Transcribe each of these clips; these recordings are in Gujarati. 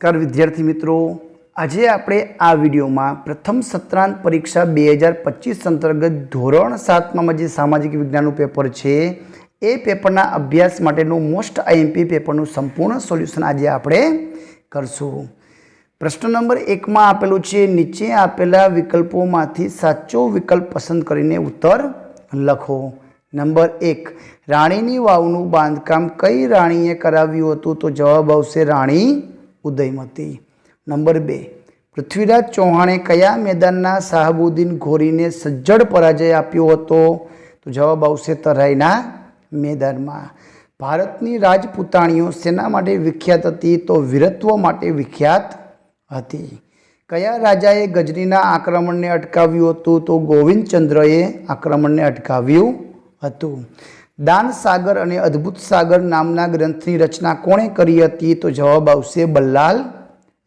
નમસ્કાર વિદ્યાર્થી મિત્રો. આજે આપણે આ વિડીયોમાં પ્રથમ સત્રાંત પરીક્ષા બે હજાર પચીસ અંતર્ગત ધોરણ સાતમાં જે સામાજિક વિજ્ઞાનનું પેપર છે, એ પેપરના અભ્યાસ માટેનું મોસ્ટ આઈએમપી પેપરનું સંપૂર્ણ સોલ્યુશન આજે આપણે કરશું. પ્રશ્ન નંબર એકમાં આપેલું છે, નીચે આપેલા વિકલ્પોમાંથી સાચો વિકલ્પ પસંદ કરીને ઉત્તર લખો. નંબર એક, રાણીની વાવનું બાંધકામ કઈ રાણીએ કરાવ્યું હતું? તો જવાબ આવશે રાણી ઉદયમતી. નંબર બે, પૃથ્વીરાજ ચૌહાણે કયા મેદાનના શાહબુદ્દીન ઘોરીને સજ્જડ પરાજય આપ્યો હતો? તો જવાબ આવશે તરાઈના મેદાનમાં. ભારતની રાજપૂતાણીઓ શેના માટે વિખ્યાત હતી તો વીરત્વ માટે વિખ્યાત હતી. કયા રાજાએ ગજનીના આક્રમણને અટકાવ્યું હતું? તો ગોવિંદચંદ્રએ આક્રમણને અટકાવ્યું હતું. દાન સાગર અને અદ્ભુત સાગર નામના ગ્રંથની રચના કોણે કરી હતી? તો જવાબ આવશે બલ્લાલ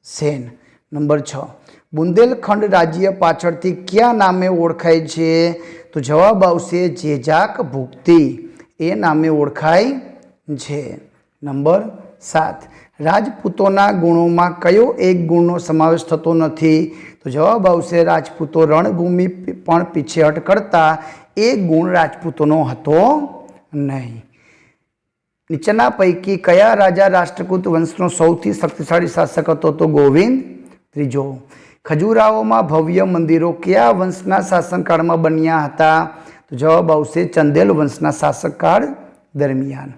સેન. નંબર છ. બુંદેલખંડ રાજ્ય પાછળથી કયા નામે ઓળખાય છે? તો જવાબ આવશે જેજાક ભુક્તિ. એ નામે ઓળખાય છે. નંબર સાત. રાજપૂતોના ગુણોમાં કયો એક ગુણનો સમાવેશ થતો નથી? તો જવાબ આવશે રાજપૂતો રણભૂમિ પણ પીછેહટ કરતા એ ગુણ રાજપૂતોનો હતો નહીં. નીચેના પૈકી કયા રાજા રાષ્ટ્રકૂત વંશનો સૌથી શક્તિશાળી શાસક હતો તો ગોવિંદ ત્રીજો. ખજુરાહોમાં ભવ્ય મંદિરો કયા વંશના શાસનકાળમાં બન્યા હતા? તો જવાબ આવશે ચંદેલ વંશના શાસનકાળ દરમિયાન.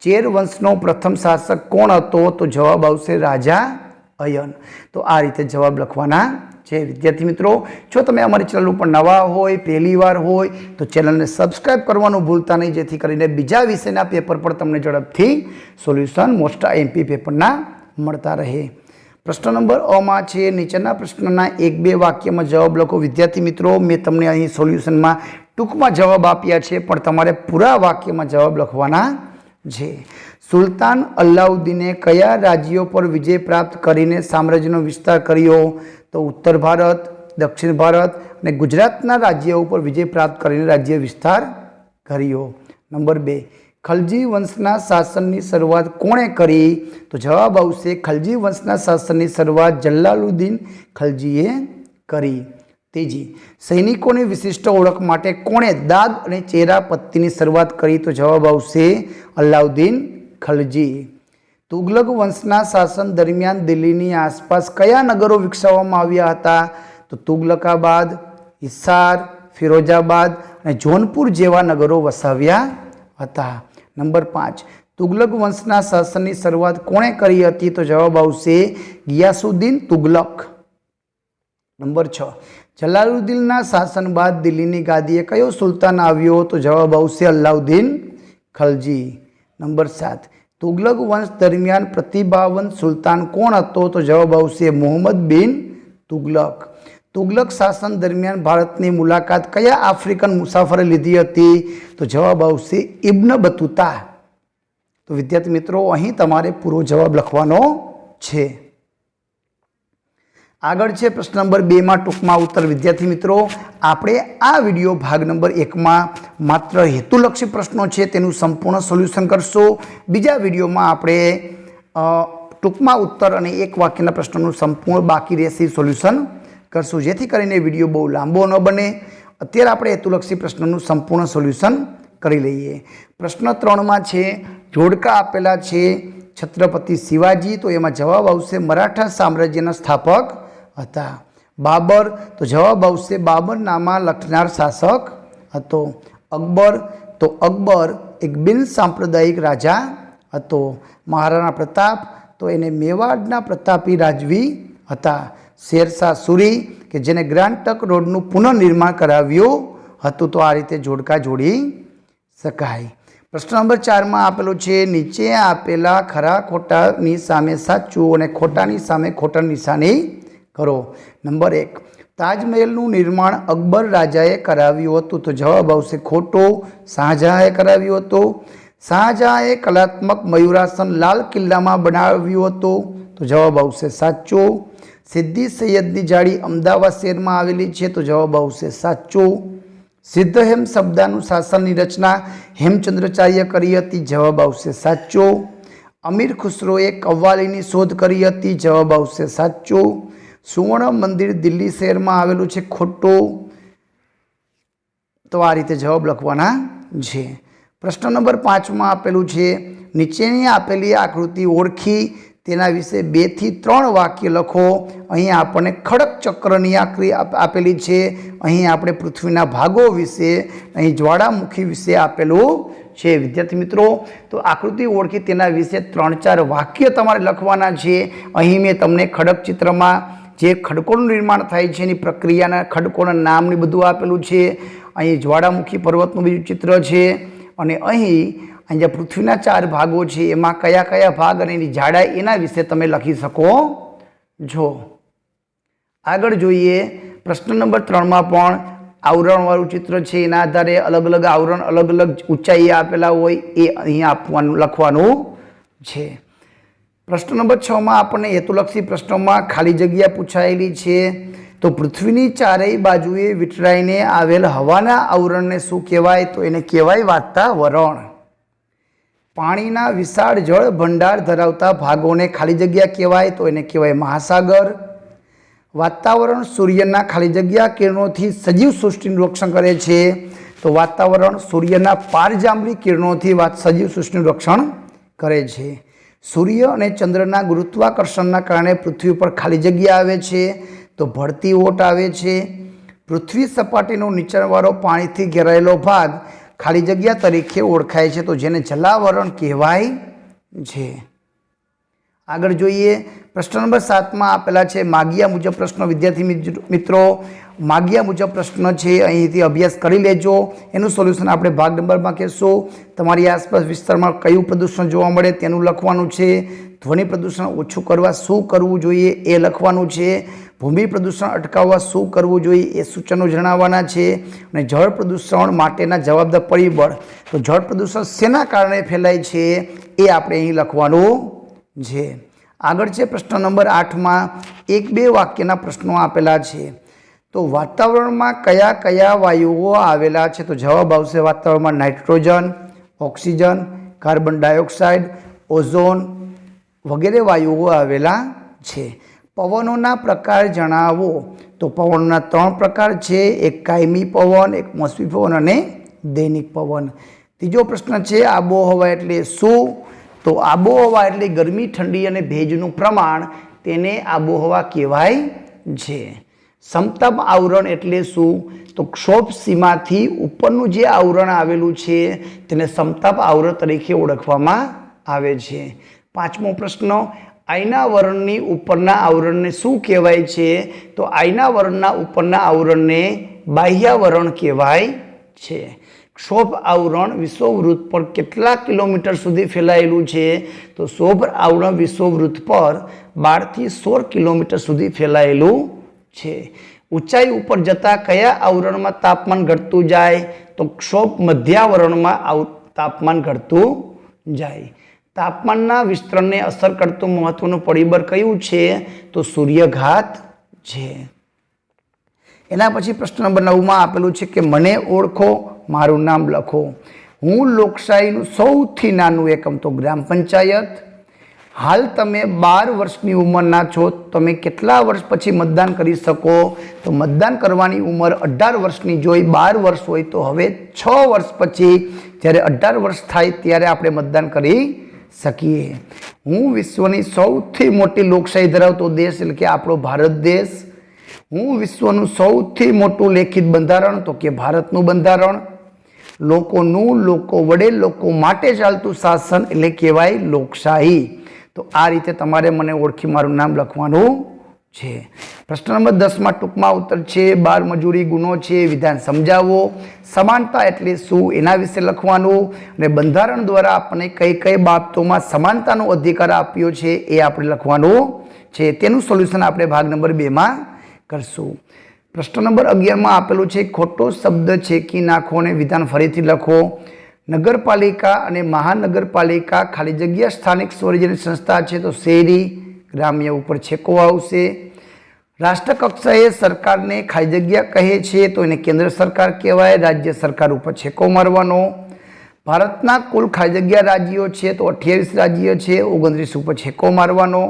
ચેર વંશનો પ્રથમ શાસક કોણ હતો? તો જવાબ આવશે રાજા અયન. તો આ રીતે જવાબ લખવાના છે. વિદ્યાર્થી મિત્રો, જો તમે અમારી ચેનલ ઉપર નવા હોય, પહેલી વાર હોય, તો ચેનલને સબસ્ક્રાઈબ કરવાનું ભૂલતા નહીં, જેથી કરીને બીજા વિષયના પેપર પર તમને ઝડપથી સોલ્યુશન મોસ્ટ એમપી પેપરના મળતા રહે. પ્રશ્ન નંબર અમાં છે. નીચેના પ્રશ્નના એક બે વાક્યમાં જવાબ લખો. વિદ્યાર્થી મિત્રો, મેં તમને અહીં સોલ્યુશનમાં ટૂંકમાં જવાબ આપ્યા છે, પણ તમારે પૂરા વાક્યમાં જવાબ લખવાના છે. સુલતાન અલ્લાઉદ્દીને કયા રાજ્યો પર વિજય પ્રાપ્ત કરીને સામ્રાજ્યનો વિસ્તાર કર્યો? તો ઉત્તર ભારત, દક્ષિણ ભારત અને ગુજરાતના રાજ્ય ઉપર વિજય પ્રાપ્ત કરીને રાજ્ય વિસ્તાર કર્યો. નંબર બે, ખલજી વંશના શાસનની શરૂઆત કોણે કરી? તો જવાબ આવશે, ખલજી વંશના શાસનની શરૂઆત જલ્લાલુદ્દીન ખલજીએ કરી. ત્રીજી સૈનિકોની વિશિષ્ટ ઓળખ માટે કોણે દાદ અને ચેરા પત્તીની શરૂઆત કરી? તો જવાબ આવશે અલાઉદ્દીન ખલજી. તુગલક વંશના શાસન દરમિયાન દિલ્હીની આસપાસ કયા નગરો વિકસાવવામાં આવ્યા હતા? તો તુગલકાબાદ, હિસાર, ફિરોજાબાદ અને જોનપુર જેવા નગરો વસાવ્યા હતા. નંબર પાંચ. તુગલક વંશના શાસનની શરૂઆત કોણે કરી હતી? તો જવાબ આવશે ગિયાસુદ્દીન તુગલક. નંબર છ. જલાલુદ્દીનના શાસન બાદ દિલ્હીની ગાદીએ કયો સુલતાન આવ્યો તો જવાબ આવશે અલ્લાઉદ્દીન ખલજી. નંબર સાત. તુગલક વંશ દરમિયાન પ્રતિભાવંત સુલતાન કોણ હતો? તો જવાબ આવશે મોહમ્મદ બિન તુગલક. તુગલક શાસન દરમિયાન ભારતની મુલાકાત કયા આફ્રિકન મુસાફરે લીધી હતી? તો જવાબ આવશે ઇબ્ન બતુતા. તો વિદ્યાર્થી મિત્રો, અહીં તમારે પૂરો જવાબ લખવાનો છે. આગળ છે પ્રશ્ન નંબર બેમાં ટૂંકમાં ઉત્તર. વિદ્યાર્થી મિત્રો, આપણે આ વીડિયો ભાગ નંબર એકમાં માત્ર હેતુલક્ષી પ્રશ્નો છે, તેનું સંપૂર્ણ સોલ્યુશન કરશો. બીજા વિડીયોમાં આપણે ટૂંકમાં ઉત્તર અને એક વાક્યના પ્રશ્નોનું સંપૂર્ણ બાકી રહેશે સોલ્યુશન કરશું. જેથી કરીને વીડિયો બહુ લાંબો ન બને. અત્યારે આપણે હેતુલક્ષી પ્રશ્નોનું સંપૂર્ણ સોલ્યુશન કરી લઈએ. પ્રશ્ન ત્રણમાં છે, જોડકા આપેલા છે છત્રપતિ શિવાજી. તો એમાં જવાબ આવશે મરાઠા સામ્રાજ્યના સ્થાપક હતા. બાબર, તો જવાબ આવશે બાબર નામા લખનાર શાસક હતો. અકબર, તો અકબર એક બિન સાંપ્રદાયિક રાજા હતો. મહારાણા પ્રતાપ, તો એને મેવાડના પ્રતાપી રાજવી હતા. શેરશાહ સુરી, કે જેને ગ્રાન્ડ ટક રોડનું પુનઃનિર્માણ કરાવ્યું હતું, તો આ રીતે જોડકા જોડી શકાય. પ્રશ્ન નંબર ચારમાં આપેલો છે, નીચે આપેલા ખરા ખોટાની સામે સાચું અને ખોટાની સામે ખોટા નિશાની કરો. નંબર એક, તાજમહેલનું નિર્માણ અકબર રાજાએ કરાવ્યું હતું. તો જવાબ આવશે ખોટો, શાહજહાંએ કરાવ્યું હતું. શાહજહાંએ કલાત્મક મયુરાસન લાલ કિલ્લામાં બનાવ્યું હતું. તો જવાબ આવશે સાચો. સિદ્ધિ સૈયદની જાળી અમદાવાદ શહેરમાં આવેલી છે. તો જવાબ આવશે સાચો. સિદ્ધહેમ શબ્દાનું શાસનની રચના હેમચંદ્રાચાર્ય કરી હતી. જવાબ આવશે સાચો. અમીર ખુસરોએ કવ્વાલીની શોધ કરી હતી. જવાબ આવશે સાચું. સુવર્ણ મંદિર દિલ્હી શહેરમાં આવેલું છે, ખોટું. તો આ રીતે જવાબ લખવાના છે. પ્રશ્ન નંબર પાંચમાં આપેલું છે, નીચેની આપેલી આકૃતિ ઓળખી, તેના વિશે બેથી ત્રણ વાક્ય લખો. અહીં આપણને ખડક ચક્રની આકૃતિ આપેલી છે. અહીં આપણે પૃથ્વીના ભાગો વિશે, અહીં જ્વાળામુખી વિશે આપેલું છે. વિદ્યાર્થી મિત્રો, તો આકૃતિ ઓળખી, તેના વિશે ત્રણ ચાર વાક્ય તમારે લખવાના છે. અહીં મેં તમને ખડક ચિત્રમાં જે ખડકોનું નિર્માણ થાય છે, એની પ્રક્રિયાના ખડકોના નામની બધું આપેલું છે. અહીં જ્વાળામુખી પર્વતનું બીજું ચિત્ર છે અને અહીં અહીં જે પૃથ્વીના ચાર ભાગો છે, એમાં કયા કયા ભાગ અને એની જાડાઈ એના વિશે તમે લખી શકો છો. આગળ જોઈએ, પ્રશ્ન નંબર ત્રણમાં પણ આવરણવાળું ચિત્ર છે, એના આધારે અલગ અલગ આવરણ અલગ અલગ ઊંચાઈએ આપેલા હોય, એ અહીં આપવાનું લખવાનું છે. પ્રશ્ન નંબર છમાં આપણને હેતુલક્ષી પ્રશ્નોમાં ખાલી જગ્યા પૂછાયેલી છે. તો પૃથ્વીની ચારેય બાજુએ વિટરાઈને આવેલ હવાના આવરણને શું કહેવાય? તો એને કહેવાય વાતાવરણ પાણીના વિશાળ જળ ભંડાર ધરાવતા ભાગોને ખાલી જગ્યા કહેવાય, તો એને કહેવાય મહાસાગર. વાતાવરણ સૂર્યના ખાલી જગ્યા કિરણોથી સજીવ સૃષ્ટિનું રક્ષણ કરે છે. તો વાતાવરણ સૂર્યના પારજાંબલી કિરણોથી સજીવ સૃષ્ટિનું રક્ષણ કરે છે. સૂર્ય અને ચંદ્રના ગુરુત્વાકર્ષણના કારણે પૃથ્વી ઉપર ખાલી જગ્યા આવે છે, તો ભળતી ઓટ આવે છે. પૃથ્વી સપાટીનો નીચાણવાળો પાણીથી ઘેરાયેલો ભાગ ખાલી જગ્યા તરીકે ઓળખાય છે, તો જેને જલાવરણ કહેવાય છે. આગળ જોઈએ પ્રશ્ન નંબર સાતમાં આપેલા છે, માગિયા મુજબ પ્રશ્નો, વિદ્યાર્થી મિત્રો, માગિયા મુજબ પ્રશ્ન છે, અહીંથી અભ્યાસ કરી લેજો. એનું સોલ્યુશન આપણે ભાગ નંબરમાં કહેશું. તમારી આસપાસ વિસ્તારમાં કયું પ્રદૂષણ જોવા મળે તેનું લખવાનું છે. ધ્વનિ પ્રદૂષણ ઓછું કરવા શું કરવું જોઈએ એ લખવાનું છે. ભૂમિ પ્રદૂષણ અટકાવવા શું કરવું જોઈએ એ સૂચનો જણાવવાના છે. અને જળ પ્રદૂષણ માટેના જવાબદાર પરિબળ. તો જળ પ્રદૂષણ શેના કારણે ફેલાય છે એ આપણે અહીં લખવાનું છે. આગળ છે પ્રશ્ન નંબર આઠમાં, એક બે વાક્યના પ્રશ્નો આપેલા છે. તો વાતાવરણમાં કયા કયા વાયુઓ આવેલા છે? તો જવાબ આવશે વાતાવરણમાં nitrogen, oxygen, carbon dioxide, ozone વગેરે વાયુઓ આવેલા છે. પવનોના પ્રકાર જણાવો. તો પવનના ત્રણ પ્રકાર છે, એક કાયમી પવન, એક મોસમી પવન અને દૈનિક પવન. ત્રીજો પ્રશ્ન છે, આબોહવા એટલે શું? તો આબોહવા એટલે ગરમી, ઠંડી અને ભેજનું પ્રમાણ તેને આબોહવા કહેવાય છે. સમતપ આવરણ એટલે શું? તો ક્ષોભ સીમાથી ઉપરનું જે આવરણ આવેલું છે, તેને સમતપ આવરણ તરીકે ઓળખવામાં આવે છે. પાંચમો પ્રશ્ન આયનાવરણની ઉપરના આવરણને શું કહેવાય છે? તો આયનાવરણના ઉપરના આવરણને બાહ્યાવરણ કહેવાય છે. ક્ષોભ આવરણ વિશ્વવૃત્ત પર કેટલા કિલોમીટર સુધી ફેલાયેલું છે? તો શોભ આવરણ વિશ્વવૃત્ત પર બારથી સોળ કિલોમીટર સુધી ફેલાયેલું છે. ઊંચાઈ ઉપર જતાં કયા આવરણમાં તાપમાન ઘટતું જાય? તો ક્ષોભ મધ્યાવરણમાં આવ, તાપમાન ઘટતું જાય. તાપમાનના વિસ્તરણને અસર કરતું મહત્વનું પરિબળ કયું છે? તો સૂર્યઘાત છે. એના પછી પ્રશ્ન નંબર નવમાં આપેલું છે કે મને ઓળખો મારું નામ લખો. હું લોકશાહીનું સૌથી નાનું એકમ તો ગ્રામ પંચાયત. હાલ તમે બાર વર્ષની ઉંમરના છો. તમે કેટલા વર્ષ પછી મતદાન કરી શકો? તો મતદાન કરવાની ઉંમર અઢાર વર્ષની જોઈ બાર વર્ષ હોય તો હવે છ વર્ષ પછી જ્યારે અઢાર વર્ષ થાય ત્યારે આપણે મતદાન કરી શકીએ. હું વિશ્વની સૌથી મોટી લોકશાહી ધરાવતો દેશ એટલે કે આપણો ભારત દેશ. હું વિશ્વનું સૌથી મોટું લેખિત બંધારણ તો કે ભારતનું બંધારણ. લોકોનું, લોકો વડે, લોકો માટે ચાલતું શાસન એટલે કહેવાય લોકશાહી. તો આ રીતે તમારે મને ઓળખી મારું નામ લખવાનું છે. પ્રશ્ન નંબર દસમાં ટૂંકમાં ઉત્તર છે, બાર મજૂરી ગુનો છે, વિધાન સમજાવો. સમાનતા એટલે શું એના વિશે લખવાનું અને બંધારણ દ્વારા આપણને કઈ કઈ બાબતોમાં સમાનતાનો અધિકાર આપ્યો છે એ આપણે લખવાનું છે. તેનું સોલ્યુશન આપણે ભાગ નંબર બેમાં કરશું. પ્રશ્ન નંબર અગિયારમાં આપેલું છે, ખોટો શબ્દ છેકી નાખો અને વિધાન ફરીથી લખો? નગરપાલિકા અને મહાનગરપાલિકા ખાલી જગ્યા સ્થાનિક સ્વરાજ્યની સંસ્થા છે તો શહેરી ગ્રામ્ય ઉપર છેકો આવશે. રાષ્ટ્રકક્ષાએ સરકારને ખાલી જગ્યા કહે છે તો એને કેન્દ્ર સરકાર કહેવાય, રાજ્ય સરકાર ઉપર છેકો મારવાનો. ભારતના કુલ ખાલી જગ્યા રાજ્યો છે તો અઠ્યાવીસ રાજ્ય છે, ઓગણત્રીસ ઉપર છેકો મારવાનો.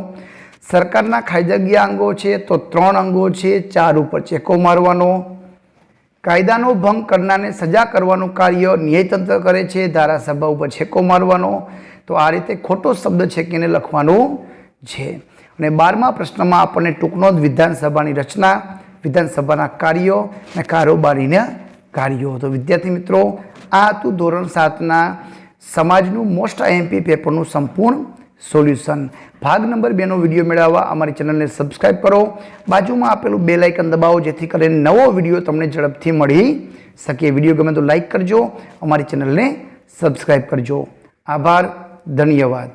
સરકારના જગ્યા અંગો છે તો ત્રણ અંગો છે, ચાર ઉપર ચેકો મારવાનો. કાયદાનો ભંગ કરનારને સજા કરવાનું કાર્ય ન્યાયતંત્ર કરે છે, ધારાસભા ઉપર છેકો મારવાનો. તો આ રીતે ખોટો શબ્દ છેકીને લખવાનું છે. અને બારમા પ્રશ્નમાં આપણને ટૂંકનો જ વિધાનસભાની રચના, વિધાનસભાના કાર્યો અને કારોબારીના કાર્યો. તો વિદ્યાર્થી મિત્રો, આ હતું ધોરણ સાતના સમાજનું મોસ્ટ આઈએમપી પેપરનું સંપૂર્ણ સોલ્યુશન. ભાગ નંબર બેનો વીડિયો મેળવવા અમારી ચેનલને સબસ્ક્રાઈબ કરો. બાજુમાં આપેલું બે લાઇકન દબાવો, જેથી કરીને નવો વીડિયો તમને ઝડપથી મળી શકે. વીડિયો ગમે તો લાઇક કરજો, અમારી ચેનલને સબસ્ક્રાઈબ કરજો. આભાર, ધન્યવાદ.